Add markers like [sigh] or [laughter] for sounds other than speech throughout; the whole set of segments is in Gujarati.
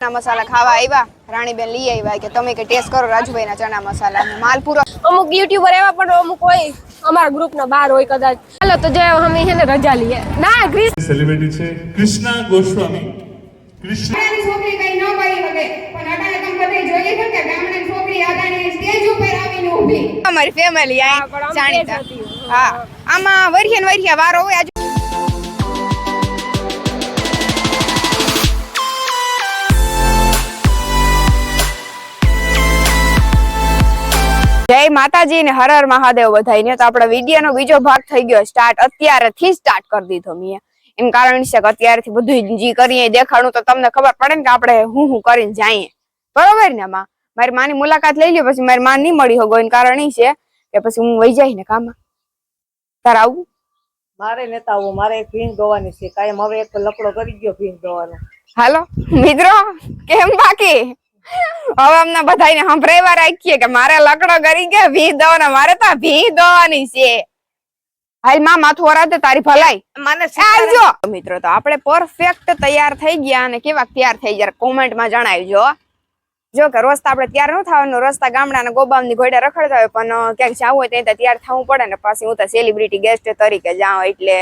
ચણા મસાલા ખાવા આવ્યા રાણીબેન લઈ આવ્યા કે તમે કે ટેસ્ટ કરો રાજુભાઈના ચણા મસાલા. માલ અમુક યુટ્યુબર એવા પણ અમુક હોય. અમારા ગ્રુપ ના બહાર હોય કદાચ. ચાલો તો જે અમે છે ને રજા લઈએ. ના ક્રિસ સેલિબ્રિટી છે કૃષ્ણા ગોસ્વામી. કૃષ્ણ છોકરી કઈ ન કરી હવે પણ અટાણે તમે બધે જોઈએ છે કે ગામડાની છોકરી અટાણે સ્ટેજ ઉપર આવીને ઊભી. અમારી ફેમિલી આ જાણીતા. હા આમાં વરિયા ને વરિયા વારો હોય જય માતાજી ને હર હર મહાદેવ બધાઈને તો આપણા વિડીયોનો બીજો ભાગ થઈ ગયો. સ્ટાર્ટ અત્યારેથી સ્ટાર્ટ કરી દીધો મેં એમ કારણ છે કે અત્યારથી બધું જી કરીએ દેખાડું તો તમને ખબર પડે ને કે આપણે હું હું કરીને જઈએ. બરોબર ને માં મારી માની મુલાકાત લઈ લ્યો પછી મારી માં નહીં મળી હોગો એનું કારણ છે કે પછી હું વહી જાય ને કામ તારે આવું? મારે નેતા આવું મારે એક ભીંગ ધોવાની છે. કાયમ હવે એક લકડો કરી ગયો ભીંગ ધોવાનો હાલો મિત્રો કેમ બાકી? હવે અમને બધાને સંભળાવ્યા રાખીએ કે મારે લકડો કરી કે ભી દવાના મારે તો ભી દોવાની છે. હાલમાં માથું વરાતે તારી ભલાઈ. મને આવજો મિત્રો તો આપણે પરફેક્ટ તૈયાર થઈ ગયા અને કેવા તૈયાર થઈ ગયા કોમેન્ટમાં જણાવજો જો. કે રસ્તા આપણે તૈયાર ન થવાનું રસ્તા ગામડા અને ગોબામની ઘોડા રખડતા હોય પણ ક્યાંક જવું હોય ત્યાં તો તૈયાર થવું પડે ને પછી હું તો સેલિબ્રિટી ગેસ્ટ તરીકે જાઉં એટલે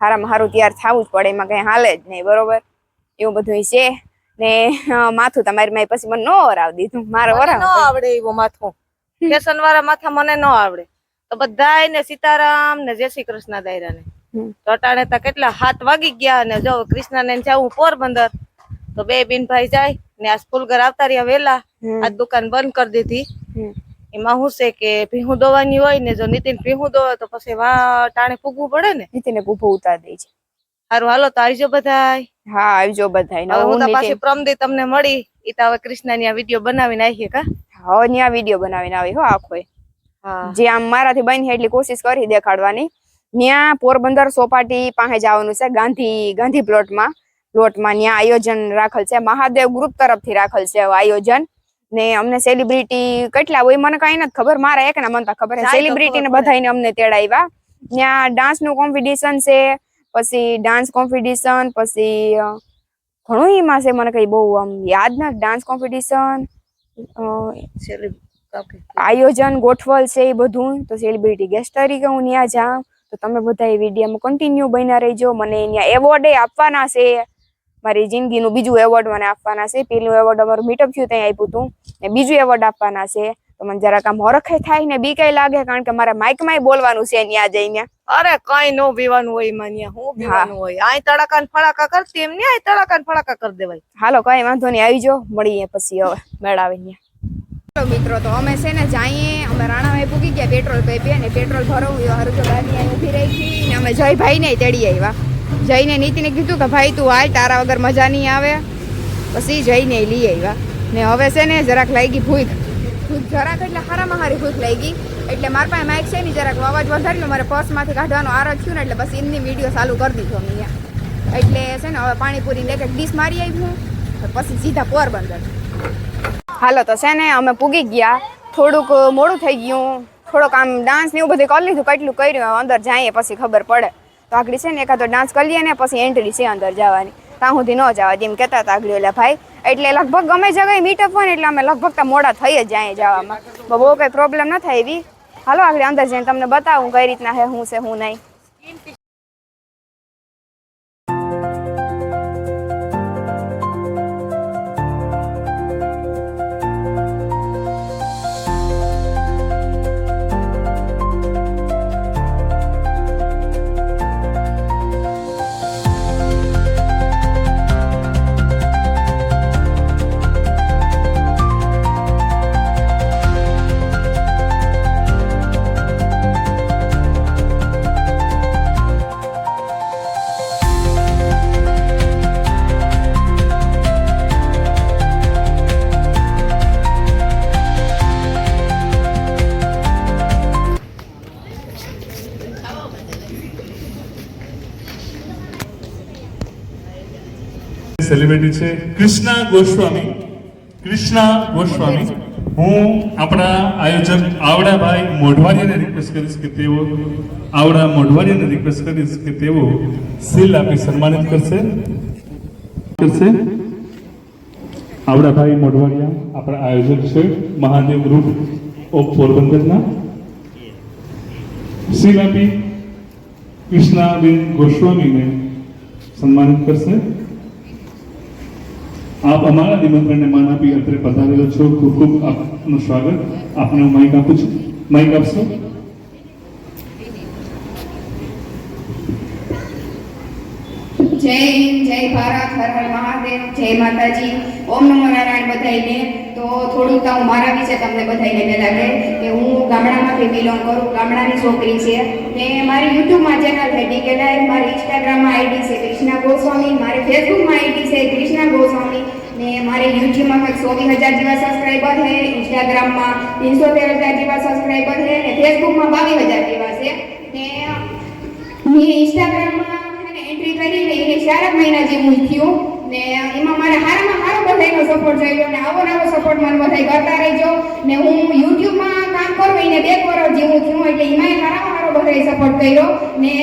સારામાં સારું તૈયાર થવું જ પડે એમાં કઈ હાલે જ નહીં બરોબર? એવું બધું છે. ને માથું તમારી માય પછી મને નો ઓરાવ દીધું. મારે ઓરાવ નો આવડે એવો માથું. કેસન વાળા માથા મને નો આવડે. તો બધાય ને સીતારામ ને જય શ્રી કૃષ્ણ દાયરા ને તો અટાણે તો કેટલા હાથ વાગી ગયા ને જો કૃષ્ણ ને જાઉં પોરબંદર. તો બે બેન ભાઈ જાય ને આ સ્કૂલ ઘર આવતા રહ્યા વેલા. આ દુકાન બંધ કરી દીધી. એમાં શું છે કે ભીહું દોવાની હોય ને જો નીતિન ભીહું દોવે તો પછી વા ટાણે ફૂગવું પડે ને? નીતિને ઊભો ઉતાર દે છે. સારું હાલો તો આવજો બધાય. હા આવજો બધા હું તો પાછી પ્રમદી તમને મળી. એ તો હવે કૃષ્ણની આ વીડિયો બનાવીને આવીએ કા? હવે ન્યા વીડિયો બનાવીને આવી હો આખો જે આમ મારાથી બની એટલી કોશિશ કરી દેખાડવાની. ત્યાં પોરબંદર સોપાટી પાસે જવાનું છે ગાંધી ગાંધી પ્લોટમાં. પ્લોટમાં ત્યાં આયોજન રાખેલ છે. મહાદેવ ગ્રુપ તરફથી રાખેલ છે આયોજન. ને અમને સેલિબ્રિટી કેટલા હોય મને કઈ નથી ખબર. મારા એકના મને મનતા ખબર સેલિબ્રિટી ને. બધાને અમને તેડાવ્યા ત્યાં ડાન્સનું કોમ્પિટિશન છે. પછી ડાન્સ કોમ્પિટિશન પછી ઘણું એમાં છે મને કઈ બહુ આમ યાદ ના ડાન્સ કોમ્પિટિશન આયોજન, ગોઠવલ છે એ બધું. તો સેલિબ્રિટી ગેસ્ટ તરીકે હું ત્યાં જાઉં. તો તમે બધા એ વિડીયોમાં કન્ટિન્યુ બન્યા રહેજો. મને ત્યાં એવોર્ડ આપવાના છે. મારી જિંદગીનું બીજું એવોર્ડ મને આપવાના છે. પેલું એવોર્ડ અમારું મીટઅપ થયું ત્યાં આપ્યું હતું. ને બીજું એવોર્ડ આપવાના છે. તો મને જરાક આમ હરખે થાય ને બી કઈ લાગે, કારણ કે મારે માઇકમાં બોલવાનું છે ત્યાં જઈને. અરે કઈ નો પીવાનું હોય માન્યા હું પીવાનું હોય? આય તડાકા ને ફડાકા કરતી એમ નહીં તડાકા ને ફડાકા કરી દેવાય. હાલો કઈ વાંધો નહીં આવી જો મળીએ પછી હવે મેળાવીને ચાલો મિત્રો તો અમે છે ને જઈએ અમે રાણાભાઈ પૂગી ગયા પેટ્રોલ પંપે ને પેટ્રોલ ભરવું હારું તો ગાડી અહીં ઊભી રાખી ને અમે જયભાઈ ને તેડી આવ્યા જઈને નીતિને કીધું કે ભાઈ તું હાલ તારા વગર મજા નહીં આવે. પછી જઈને લઈ આવ્યા ને હવે છે ને જરાક લાગી ભૂખ. ભૂખ જરાક એટલે હારામાં હારી ભૂખ લાગી. એટલે મારા પાસે માઇક છે ને જરાક અવાજ વધારી લો, મારે પર્સમાંથી કાઢવાનો આરજ થયું ને એટલે બસ એમની વીડિયો ચાલુ કરી દીધો મેં એટલે છે ને, હવે પાણીપુરી લેકે ડીશ મારી આવી હું પછી સીધા પોરબંદર. હાલો, તો છે ને, અમે પૂગી ગયા. થોડુંક મોડું થઈ ગયું. થોડોક આમ ડાન્સ ને એવું બધું કરી લીધું, કેટલું કર્યું અંદર જઈએ, પછી ખબર પડે. તો આગળ છે ને, એકાદો ડાન્સ કરી લઈએ ને, પછી એન્ટ્રી છે અંદર જવાની. ત્યાં સુધી ન જવા જેમ કહેતા હતા આગળ ઓલા ભાઈ. એટલે લગભગ ગમે જગ્યાએ મીટઅપ હોય ને, એટલે અમે લગભગ તો મોડા થઈ જ જાય જવામાં. બહુ કંઈ પ્રોબ્લેમ ન થાય એવી. હાલો આગળ અંદર જઈને તમને બતાવું કઈ રીતના હે હું છે હું નહીં. સેલિબ્રિટી છે. કૃષ્ણા ગોસ્વામી. કૃષ્ણા ગોસ્વામી. હું આપણા આયોજક આવડાભાઈ મોઢવાડિયાને રિક્વેસ્ટ કરીશ કે તેઓ આવડા મોઢવાડિયાને રિક્વેસ્ટ કરીશ કે તેઓ સીલ આપી સન્માનિત કરશે. કરશે. આવડાભાઈ મોઢવાડિયા આપણા આયોજક છે, મહાદેવ ગ્રુપ ઓફ પોરબંદરના. શ્રીલાપી કૃષ્ણાબેન ગોસ્વામીને સન્માનિત કરશે. આપ અમારા નિમંત્રણને માન આપી અત્રે પધારેલો છો. ખૂબ ખૂબ આપનું સ્વાગત. આપને હું માઇક આપું છું. માઇક આપશો? જય જય ભારત, હર હર મહાદેવ, જય માતાજી. ઓમ નમો નારાયણ બધાઈને તો થોડુંક હું મારા વિશે તમને બધાઈને પહેલા કહે કે હું ગામડામાંથી બિલોંગ કરું, ગામડાની છોકરી છે. ને મારી યુટ્યુબમાં ચેનલ છે ડીકે લાઈવ મારી ઇન્સ્ટાગ્રામમાં આઈડી છે, કૃષ્ણા ગોસ્વામી, મારી ફેસબુકમાં આઈડી છે કૃષ્ણા ગોસ્વામી ને મારી યુટ્યુબમાં કંઈક ચોવીસ હજાર જેવા સબસ્ક્રાઈબર છે ઇન્સ્ટાગ્રામમાં પંચોતેર હજાર જેવા સબસ્ક્રાઈબર છે ને ફેસબુકમાં બાવીસ હજાર જેવા છે. ને મેં ઇન્સ્ટાગ્રામમાં છે ને એન્ટ્રી કરીને એને ચાર જ મહિના જેવું થયું. ને એમાં મારે હારામાં હારો બધાયનો સપોર્ટ થયો ને આવો નવો સપોર્ટ મને બધા કરતા રહેજો. ને હું યુટ્યુબમાં કામ કરું એને બે વર્ષ જેવું થયું એટલે એમાંય હારામાં હારો બધાએ સપોર્ટ કર્યો. ને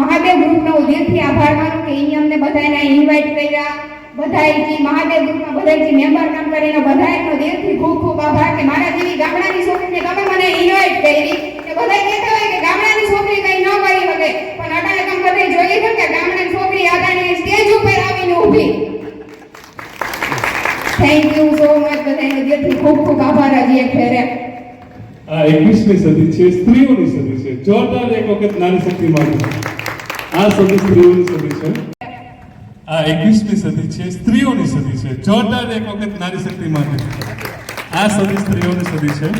મહાદેવ ગ્રુપનો દિલથી આભાર માનું કે એને અમને બધાને ઇન્વાઇટ કર્યા. બધાય જે મહાદેવ ગ્રુપમાં બધાયજી મેમ્બર કામ કરીને બધાયનો દિલથી ખૂબ ખૂબ આભાર કે મારા જેવી ગામડાની છોકરીને તમે મને ઇન્વાઇટ કરી કે બધાય કહેતા હોય કે ગામડાની છોકરી કંઈ ન કરી શકે. પણ અટાણે કામ બધાય જોઈ છે કે ગામડાની છોકરી આટાણે સ્ટેજ ઉપર આવીને ઊભી. થેન્ક યુ સો મચ બધાયનો દિલથી ખૂબ ખૂબ આભાર એક ફેરે. આ એકવીસમી સદી છે, સ્ત્રીઓની સદી છે. જોરદાર એક વખત નારી શક્તિ માટે આ સદી સ્ત્રીઓની સદી છે. આ એકવીસમી સદી છે, સ્ત્રીઓની સદી છે. જોરદાર એક વખત નારી શક્તિ માટે. આ સદી સ્ત્રીઓની સદી છે.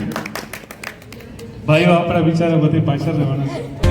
ભાઈઓ, આપણા વિચારો બધી પાછળ રહેવાના છે.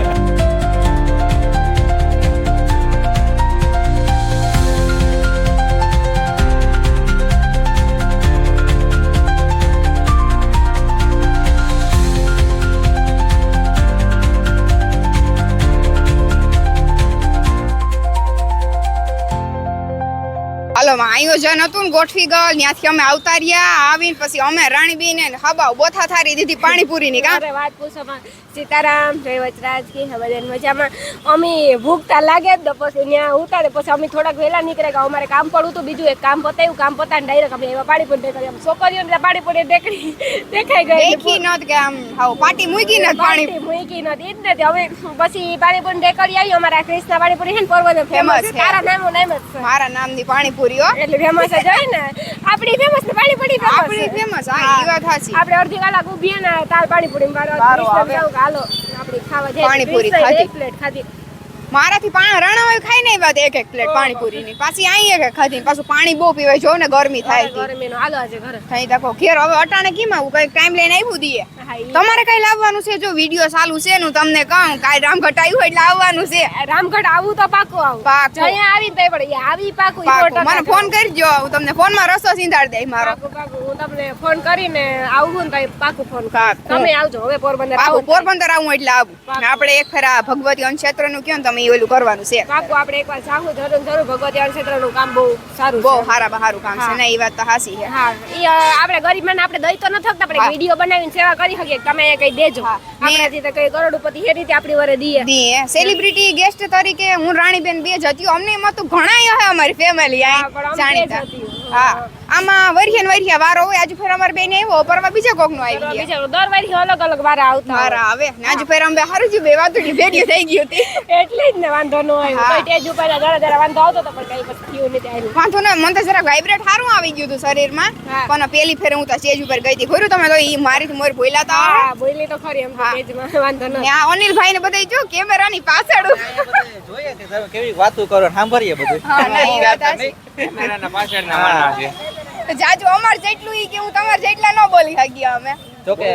માં આયોજન હતું ને ગોઠવી ગયેલ ત્યાંથી અમે આવતા રહ્યા આવીને પછી અમે રાણીબીન ને હબાવ બોથા થારી દીધી પાણીપુરીની કા? અરે વાત પૂછોમાં સીતારામ જય વચરાજ કે બધા મજામાં? અમે ભૂખતા લાગે જ તો પછી ત્યાં ઉતારે પછી અમે થોડાક વહેલા નીકળે કે અમારે કામ પડવું તો બીજું એક કામ પતાવ્યું કામ પતાવીને ડાયરેક્ટ અમે એવા પાણીપુરી ટેકરી આમ છોકરીઓને પાણીપુરી ટેકરી દેખાઈ ગઈ દેખી નત કે આમ હાવ પાટી મૂકી નત પાણી મૂકી નથી ઈ જ નથી હવે પછી પાણીપુરી દેખાડી આવી અમારા કૃષ્ણ પાણીપુરી છે ને પર્વત ફેમસ તારા નામ નામ જ મારા નામની પાણીપુરી હો એટલે ફેમસ જ હોય ને. આપણી ફેમસ ને પાણીપુરી આપણી ફેમસ ફેમસ હા ઈ વાત સાચી. આપણે અડધી કલાક ઊભી ને તાર પાણીપુરી સારું વાળો હાલો આપણી ખાવા જાય પાણીપુરી ખાધી. એક પ્લેટ ખાધી. મારાથી પાણી રણાવાય ખાઈ નહીં વાત એક એક પ્લેટ પાણીપુરીની. પાછી અહીં એક ખાધી પાછું પાણી બહુ પીવાય. જો ને ગરમી થાય ગરમી ગરમીનો. હાલો આજે ઘરે. થઈ તકો ઘેર હવે અટાણે કેમ આવું? કઈ ટાઈમ લઈને આવ્યું ઈ. તમારે કઈ લાવવાનું છે? જો વીડિયો ચાલુ છે નું તમને કહું કાઈ રામઘટ આવ્યું એટલે આવવાનું છે. રામગઢ આવું તો પાકું આવું. પાકું. અહીંયા આવી તઈ પડે આવી પાકું મને ફોન કરજો. હું તમને ફોનમાં રસ્તો સીંધાડ દઈ મારો. હું તમને ફોન કરીને આવું ને પાકું ફોન. તમે આવજો. હવે પોરબંદર આવું પોરબંદર આવું એટલે આવું. આપણે એક ફેરા ભગવતી અનક્ષેત્રનું કયો ને તમે ઓલું કરવાનું છે. પાકું આપણે એકવાર જાહું જરૂર જરૂર ભગવતી અન ક્ષેત્રનું કામ બહુ સારું બહુ સારા સારું કામ છે. ને એ વાત તો હાસી છે. હા. આપણે ગરીબ મને આપણે દઈ તો ન થકતા આપણે વીડિયો બનાવીને સેવા કરી શકીએ તમે કઈ દેજો. આપણાથી તો કઈ કરોડપતિ એ રીતે આપણી વરે દીએ. દીએ. સેલિબ્રિટી ગેસ્ટ તરીકે હું રાણીબેન બે જ હતી. અમને એમાં તો ઘણા હે અમારી ફેમિલી આ જાણીતા. હા. આમાં વરિયન વરિયા વારો હોય આજુ ફેર અમારે બેન આવ્યો પરવા બીજા કોક નો આવી ગયા. બીજા દર વારી અલગ અલગ વારા આવતા. વારા આવે. ને આજુ ફેર અમે હારું જ બે વાતુડી ભેડી થઈ ગઈ હતી. એટલે જ ને વાંધો ન આવ્યો. કોઈ ટેજ ઉપર જરા જરા વાંધો આવતો તો પણ કઈ પછી થયું નથી આવ્યું વાંધો ને મને તો જરાક વાઇબ્રેટ સારું આવી ગયું હતું શરીરમાં. પણ પેલી ફેર હું તો સ્ટેજ ઉપર ગઈ હતી. ખોરું તમે તો ઈ મારી તો મોર ભોયલા તા હા બોલી તો ખરી એમ હા. વાંધો ન આ અનિલ અનિલભાઈ ને બધાય જો કેમેરાની પાછળ જોઈએ કે કેવી વાતો કરો સાંભળીએ બધું. હા ના તો જાજુ અમાર જેટલું ઈ કે હું તમારે જેટલા ન બોલી શક્યા અમે. જો કે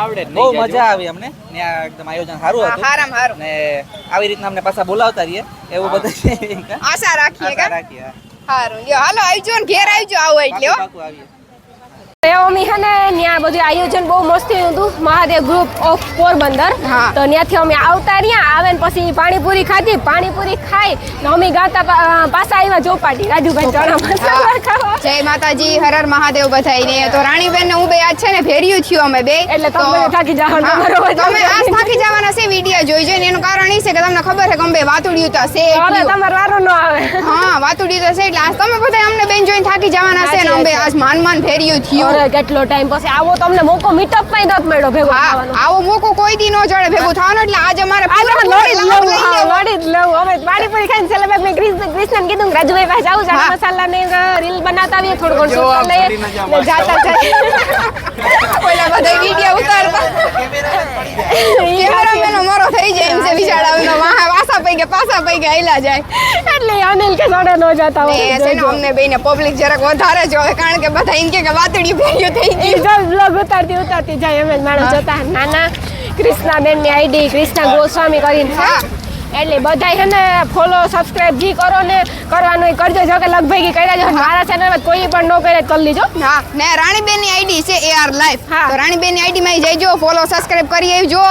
આવડે બહુ મજા આવી અમને. ત્યાં એકદમ આયોજન સારું હતું. હારામ હારું. ને આવી રીતના અમને પાછા બોલાવતા રહીએ. એવું બધું આશા રાખીએ આશા રાખીએ હારું લ્યો હાલો આવજો ને ઘેર આવજો આવો એટલે હો. અમે હે ને ત્યાં બધું આયોજન બહુ મસ્તી હતું. Mahadev group of Porbandar. તો ત્યાંથી અમે આવતા રહ્યા. આવે ને પછી પાણીપુરી ખાધી. પાણીપુરી ખાઈ ને અમે ગાતા પાસા પાછા આવ્યા ચોપાટી. રાજુભાઈ ચણા જય માતાજી. હર મહાદેવ બધાઈને તો રાણીબેન ને હું બે આજ છે ને ફેર્યું થયું અમે બે. એટલે તમે થાકી જાઓ ને હા, તમારો અવાજ તમે આજ થાકી જવાના છે વિડિયા જોઈ જોઈને. એનું કારણ એ છે કે તમને ખબર છે કે અમે વાતુડિયું તો છે હવે તમારો વારો ન આવે. હા વાતુડિયું તો છે એટલે આજ તમે બધા અમને બેન જોઈને થાકી જવાના છે ને અમે આજ માન માન ફેર્યું થયું. કેટલો ટાઈમ પછી આવો તમને મોકો મીટઅપમાં નથી મળ્યો ભેગો થવાનો. આવો મોકો કોઈ દી ન જડે ભેગું થવાનું એટલે આજ અમારે પૂરો અમે લડી જ લઉં હા લડી જ લઉં. હવે પાણીપુરી ખાઈને છેલ્લે ભાગ મેં ક્રિસ- ક્રિષ્નાને કીધું રાજુભાઈ પાસે આવું ચાટ. મસાલા ને રીલ બનાતા આવીએ થોડું ઘણું લઈએ. જાતા જઈએ. ઓલા બધા વીડિયો ઉતારતા કેમેરામેન મોરો થઈ જાય એમ છે બિચારા વાહ પઈ ગયા હેલા જાય. એટલે અનિલ કે સાડા નો જતા હોય. છે ને અમને બેને પબ્લિક જરાક વધારે જોવે કારણ કે બધા એમ કે વાતડી ફેર્યું થઈ ગયું જો બ્લોગ ઉતારતી ઉતારતી જાય અમે માણસ જોતા. નાના કૃષ્ણાબેનની આઈડી કૃષ્ણા ગોસ્વામી કરીને. હા. એટલે બધાય છે ને ફોલો સબસ્ક્રાઇબ જી કરો ને કરવાનું કરજો. જો કે લગભગ કર્યા જો મારા ચેનલ કોઈ પણ ન કરે કરી લીજો. હા ને રાણીબેનની આઈડી છે એઆર લાઈફ હા. તો રાણીબેનની આઈડી માં જઈજો ફોલો સબસ્ક્રાઇબ કરી આવજો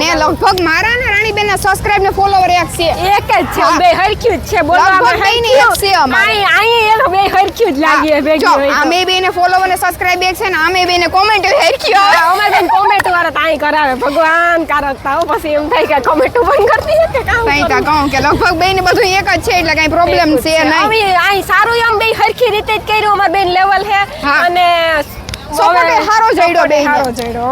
ને લગભગ મારા ને રાણીબેન ના સબસ્ક્રાઇબ ને ફોલોવર એક છે. એક જ છે. બે હરખ્યું જ છે બોલવામાં હરખ્યું. છે અમારે. અહીં- એ એનો બે હરખ્યું જ લાગી ભેગી. આમે બેને ફોલોવર ને સબસ્ક્રાઇબ એક છે ને આમે બેને કોમેન્ટ હરખ્યો અમારે બેન કોમેન્ટ વાળા તાઈ કરાવે. ભગવાન કારકતા પછી એમ થાય કે કોમેન્ટ બંધ કરતી કે કામ. કઈ તા કરું. કહું કે લગભગ બેન બધું એક જ છે એટલે કઈ પ્રોબ્લેમ છે નહીં. સારું એમ બે હરખી રીતે જ કર્યું અમાર બેન લેવલ છે અને Support હારો જઈડો બે હારો જઈડો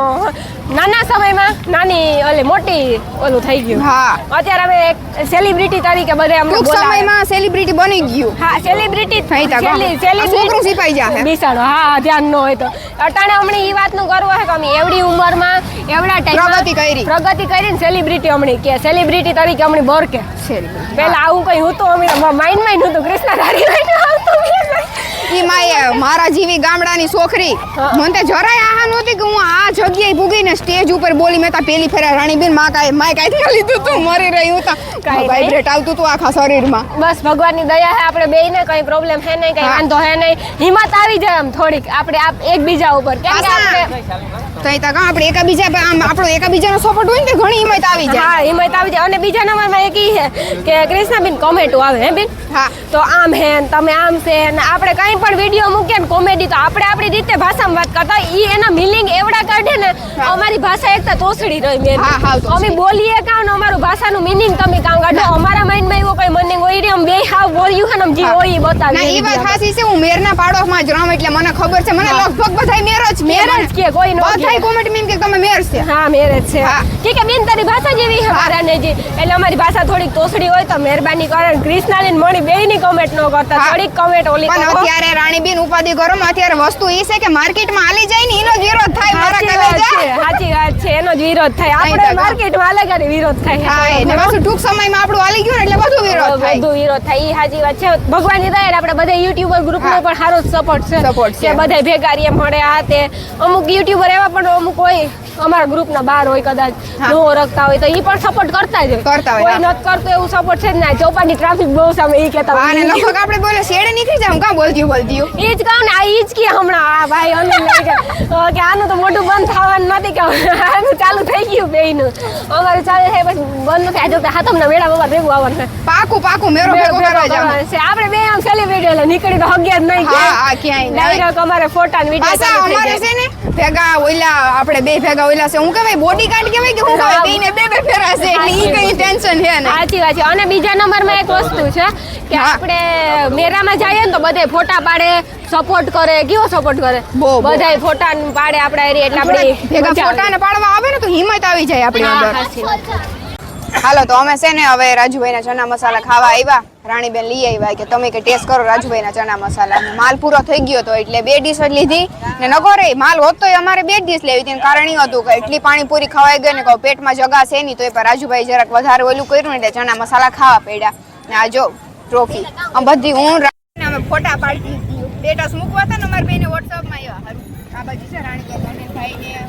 નાના સમયમાં નાની ઓલે મોટી ઓલું થઈ ગયું. હા. અત્યારે અમે એક સેલિબ્રિટી તરીકે બધે અમને ટૂંક. સમયમાં સેલિબ્રિટી બની ગયું. હા સેલિબ્રિટી થઈ તા છોકરું સિપાઈ જાહે. બિસાડો. હા ધ્યાન ન હોય તો. અટાણે હમણાં ઈ વાતનું કરવું હે કે અમે એવડી ઉંમરમાં એવડા ટાઈમ પ્રગતિ કરી. પ્રગતિ કરીને સેલિબ્રિટી હમણી કે સેલિબ્રિટી તરીકે હમણી બોર કે. પહેલા પેલા આવું કઈ હતું અમે માઇન્ડ માઇન્ડ હતું કૃષ્ણ ધારી આવતું. ઈ મારા જેવી ગામડાની છોકરી. મને તો જરાય આહા નહોતી કે હું આ જગ્યાએ ભૂગીને સ્ટેજ ઉપર બોલી મેં તા પેલી ફેરા રાણીબેનમાં કાંઈ માય કાંઈ ન લીધું તું મરી રહી હતા કાંઈ નહીં. વાઇબ્રેટ આવતું તું આખા શરીરમાં. બસ ભગવાનની દયા હે આપણે બેયને કઈ પ્રોબ્લેમ હે નહીં કઈ વાંધો હે નહીં. હિંમત આવી જાય આમ થોડીક. આપણે આપ એકબીજા ઉપર. કેમ કે આપણે તો એ તા આપણે એકાબીજા આમ આપણો એકાબીજાનો સપોર્ટ હોય ને ઘણી હિંમત આવી જાય. હા હિંમત આવી જાય. અને બીજા નંબરમાં એક ઈ છે કે કૃષ્ણાબેન કોમેન્ટો આવે હે બેન? હા. તો આમ હે ને તમે આમ છે ને આપણે કઈ પણ વીડિયો મૂકીએ ને કોમેડી તો આપણે આપણી રીતે ભાષામાં વાત કરતા. ઈ એના મિનિંગ એવડા કાઢે ને અમારી ભાષા એકતા તોસડી રહી મેં. હા, હા, અમે બોલીએ કાં ને અમારું ભાષાનું મિનિંગ તમે કાં કાઢો અમારા માઇન્ડમાં એવો કઈ મિનિંગ હોય રે અમે બે હાવ બોલ્યું છે ને જે. હોય બતાવી ના એ વાત. સાચી છે હું મેરના પાડોશમાં જ રહું એટલે મને ખબર છે મને લગભગ બધાય મેર જ મેર જ કે, કોઈ નો બધાય કોમેન્ટ મીમ કે તમે મેર છે. હા મેરેજ છે. કે કે બેન તારી ભાષા જેવી છે મારાને જે. એટલે અમારી ભાષા થોડીક તોસડી હોય તો મહેરબાની કરો ને મણી બેયની કોમેન્ટ ન કરતા થોડીક કમેન્ટ ઓલી પણ અત્યારે રાણીબેન ઉપાધિ કરો માં અત્યારે વસ્તુ એ છે કે માર્કેટમાં આલી જાય ને એનો જ વિરોધ થાય મારા કલેજા સાચી વાત છે એનો જ વિરોધ થાય. આપણે માર્કેટમાં અલગ જ વિરોધ થાય. હા એટલે પાછું ટૂંક સમયમાં આપણું આલી ગયું એટલે બધું બધું હીરો થાય ઈ હાજી વાત છે. ભગવાનની દયા આપણે બધા યુટ્યુબર ગ્રુપ નો પણ સારો સપોર્ટ છે. સપોર્ટ છે. બધા ભેગા રહીએ મળે આ તે. અમુક યુટ્યુબર એવા પણ અમુક હોય અમારા ગ્રુપના બહાર હોય કદાચ નો રખતા હોય તો ઈ પણ સપોર્ટ કરતા જ કરતા હોય, કોઈ નત કરતો એવું સપોર્ટ છે જ ના. ચોપાની ટ્રાફિક બહુ સામે ઈ કહેતા હોય. અને લોકો આપણે બોલે શેડે નીકળી જાવ કાં બોલતી બોલતી ઈ જ કહું ને આ ઈ જ કે હમણાં આ ભાઈ લઈ કે આનું તો મોટું બંધ થવાનું નથી કે આનું ચાલુ થઈ ગયું બેયનું. અમારું ચાલે છે બસ બંધ નથી આજે હાથમના વેળા બાબા ભેગું આવવાનું પાકું પાકું મેરો ભેગો ભેગો કરવા જાવ છે. આપણે બે આમ સેલિબ્રિટી એટલે નીકળી તો હગ્યા જ નહીં હા, હા, ક્યાંય. ડાયરેક્ટ અમારે ફોટા ને વિડિયો પાછા અમારે છે ને ભેગા ઓલા આપણે બે ભેગા ઓલા છે. હું કહેવાય બોડી ગાર્ડ કહેવાય કે હું કહેવાય બેને બે બે ફેરા છે. એટલે ઈ કઈ ટેન્શન છે ને સાચી વાત છે. અને બીજા નંબરમાં એક વસ્તુ છે કે. આપણે મેરામાં જઈએ ને તો બધે ફોટા પાડે સપોર્ટ કરે. કેવો સપોર્ટ કરે. બધાય ફોટા પાડે આપણા એરિયા એટલે આપણે ફોટા ને પાડવા આવે ને તો હિંમત આવી જાય આપણી અંદર. હાલો, તો અમે છે ને હવે રાજુભાઈના ચણા મસાલા ખાવા આવ્યા રાણીબેન લઈ આવ્યા કે તમે કે ટેસ્ટ કરો રાજુભાઈના ચણા મસાલા. માલ પૂરો થઈ ગયો તો એટલે બે ડીશ જ લીધી. ને નકો રે, માલ હોત તો અમારે બે ડીશ લેવી હતી. કારણ એ હતું કે એટલી પાણીપુરી ખવાઈ ગઈ ને કહું પેટમાં જગા છે નહીં તો એ પર રાજુભાઈ જરાક વધારે ઓલું કર્યું એટલે ચણા મસાલા ખાવા પડ્યા. ને આ જો ટ્રોફી આમ બધી હું અમે ફોટા પાડી સ્ટેટસ મૂકવા હતા ને અમારે બેને વોટ્સઅપમાં આવ્યા. આ બાજુ છે રાણીબેન ભાઈને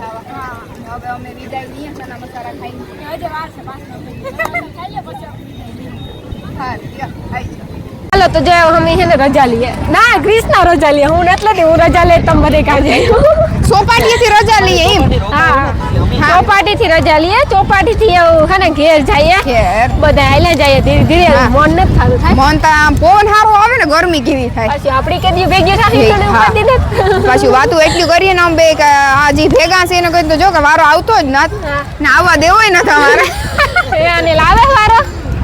ખાવા. ખાઈ હવે અમે વિદાય લઈએ ચણા મસાલા ખાઈને. હજી વાર છે પાછળ ખાઈએ પછી હા લ્યો, આવી જાઓ. તો જો અમે છે ને રજા લઈએ. ના ક્રિષ્ના રજા લઈએ. હું એટલે જ હું રજા લે તમે બધે કાજે થી રજા લઈએ એમ? હા. ચોપાટી થી રજા લઈએ. ચોપાટી થી હે ને ઘેર જઈએ. બધા હાલ્યા જઈએ ધીરે ધીરે. હા. મન નથી થતું થાય. મન તો આમ પવન સારો આવે ને ગરમી કેવી થાય. પછી આપડી કે દી ભેગી થાય તને ઉપાડી ઉપાધિ પછી વાતો એટલી કરીએ ને આમ બે કે આ જે ભેગા છે એને કહી તો જો કે વારો આવતો જ નથી. ના ને આવવા દેવોય નથી તમારે [laughs] એ આને લાવે વારો.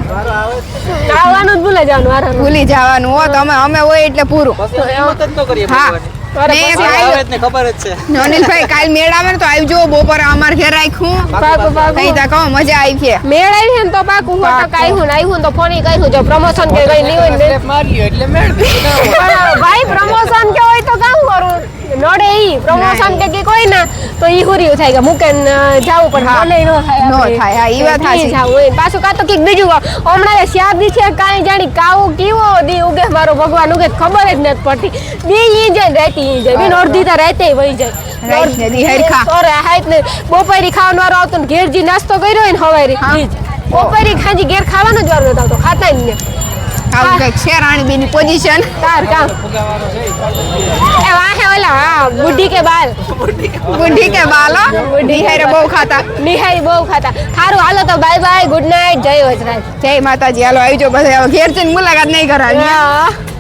આવવાનું જ ભૂલે જવાનું વારો ભૂલી જવાનું હો તો અમે અમે હોય એટલે પૂરું. અનિલભાઈ કાલ મેળ આવે ને તો આવજો બપોરે અમાર ઘેર રાખ્યું મજા આવી છે. મેળ આવી ને તો પાકું હું તો કાઈ આવ્યું તો ફોન કહ્યું જો પ્રમોશન કે કઈ નહીં હોય એટલે [laughs] ભાઈ પ્રમોશન કે તો કામ નડે ઈ પ્રમોશન કે કે કોઈ ના તો ઈ હુર્યું થાય કે મુકેન જાવું પણ મને નો થાય નો થાય, હા, ઈ વાત નહીં સાચી. જાવું હોય. પાછું કા તો કંઈક બીજું. હમણાં શ્યાર દી છે કાઈ જાણી કાવો કેવો દી ઉગે મારો ભગવાન ઉગે ખબર જ નથી પડતી. બે ઈ જાય રહેતી ઈ જાય. બેન અડધી તો રાતે વહી જાય. બપોરી ખાવાનો વારો આવતો ને ઘેર જી નાસ્તો કર્યો હોય ને હવારી બપોરી ખાજી ઘેર ખાવાનો જ વારો નતો આવતો ખાતા જ ને. આવું કંઈક છે રાણીબેની પોઝિશન તાર કામ. એ વાહે ઓલા હા બુઢી કે બાલ. બુઢી કે બાલો ગુંડી હારે બહુ ખાતા. નિહારી બહુ ખાતા. સારું હાલો તો બાય બાય ગુડ નાઇટ જય વજરાજ જય માતાજી હાલો આવી જાઓ બધા હવે ઘેર જઈને મુલાકાત નહીં કરાવી